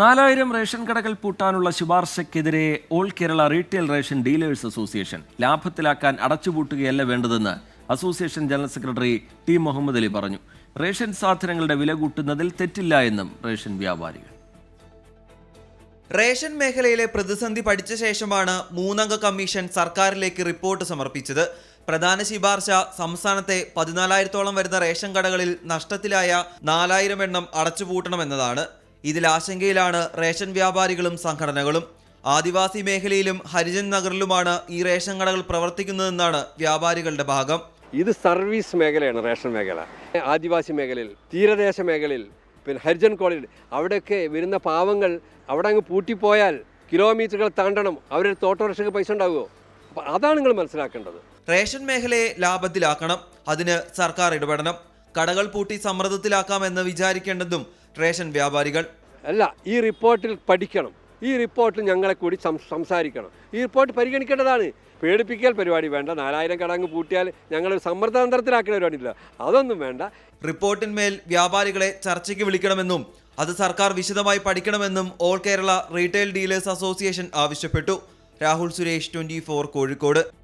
നാലായിരം റേഷൻ കടകൾ പൂട്ടാനുള്ള ശുപാർശയ്ക്കെതിരെ all Kerala retail ration dealers association ലാഭത്തിലാക്കാൻ അടച്ചുപൂട്ടുകയല്ല വേണ്ടതെന്ന് association general secretary T Muhammad Ali പറഞ്ഞു. റേഷൻ സാധനങ്ങളുടെ വില കൂട്ടുന്നതിൽ തെറ്റില്ല എന്നും റേഷൻ വ്യാപാരികൾ. റേഷൻ മേഖലയിലെ പ്രതിസന്ധി പഠിച്ച ശേഷമാണ് മൂന്നംഗ കമ്മീഷൻ സർക്കാരിലേക്ക് റിപ്പോർട്ട് സമർപ്പിച്ചത്. പ്രധാന ശുപാർശ സംസ്ഥാനത്തെ പതിനാലായിരത്തോളം വരുന്ന റേഷൻ കടകളിൽ നഷ്ടത്തിലായ നാലായിരം എണ്ണം അടച്ചുപൂട്ടണമെന്നതാണ് ഇതിൽ ആശങ്കയിലാണ് റേഷൻ വ്യാപാരികളും സംഘടനകളും. ആദിവാസി മേഖലയിലും ഹരിജൻ നഗറിലുമാണ് ഈ റേഷൻ കടകൾ പ്രവർത്തിക്കുന്നതെന്നാണ് വ്യാപാരികളുടെ ഭാഗം. ഇത് സർവീസ് മേഖലയാണ് റേഷൻ മേഖല. ആദിവാസി മേഖലയിൽ തീരദേശ മേഖലയിൽ പിന്നെ ഹരിജൻ കോളേജ് അവിടെയൊക്കെ വരുന്ന പാവങ്ങൾ അവിടെ അങ്ങ് പൂട്ടിപ്പോയാൽ കിലോമീറ്ററുകൾ താണ്ടണം അവരുടെ ഓട്ടോറിക്ഷയ്ക്ക് പൈസ ഉണ്ടാവുമോ? അതാണ് നിങ്ങൾ മനസ്സിലാക്കേണ്ടത്. റേഷൻ മേഖലയെ ലാഭത്തിലാക്കണം അതിന് സർക്കാർ ഇടപെടണം. കടകൾ പൂട്ടി സമ്മർദ്ദത്തിലാക്കാമെന്ന് വിചാരിക്കേണ്ടതും റേഷൻ വ്യാപാരികൾ. അല്ല ഈ റിപ്പോർട്ടിൽ പഠിക്കണം. ഈ റിപ്പോർട്ടിൽ ഞങ്ങളെ കൂടി സംസാരിക്കണം. ഈ റിപ്പോർട്ട് പരിഗണിക്കേണ്ടതാണ്. പേടിപ്പിക്കൽ പരിപാടി വേണ്ട. നാലായിരം കടങ്ങ് പൂട്ടിയാൽ ഞങ്ങൾ സമ്മർദ്ദാന്തരത്തിലാക്കുന്ന പരിപാടിയില്ല. അതൊന്നും വേണ്ട. റിപ്പോർട്ടിന്മേൽ വ്യാപാരികളെ ചർച്ചയ്ക്ക് വിളിക്കണമെന്നും അത് സർക്കാർ വിശദമായി പഠിക്കണമെന്നും all Kerala retail dealers association ആവശ്യപ്പെട്ടു. രാഹുൽ സുരേഷ് ട്വന്റി കോഴിക്കോട്.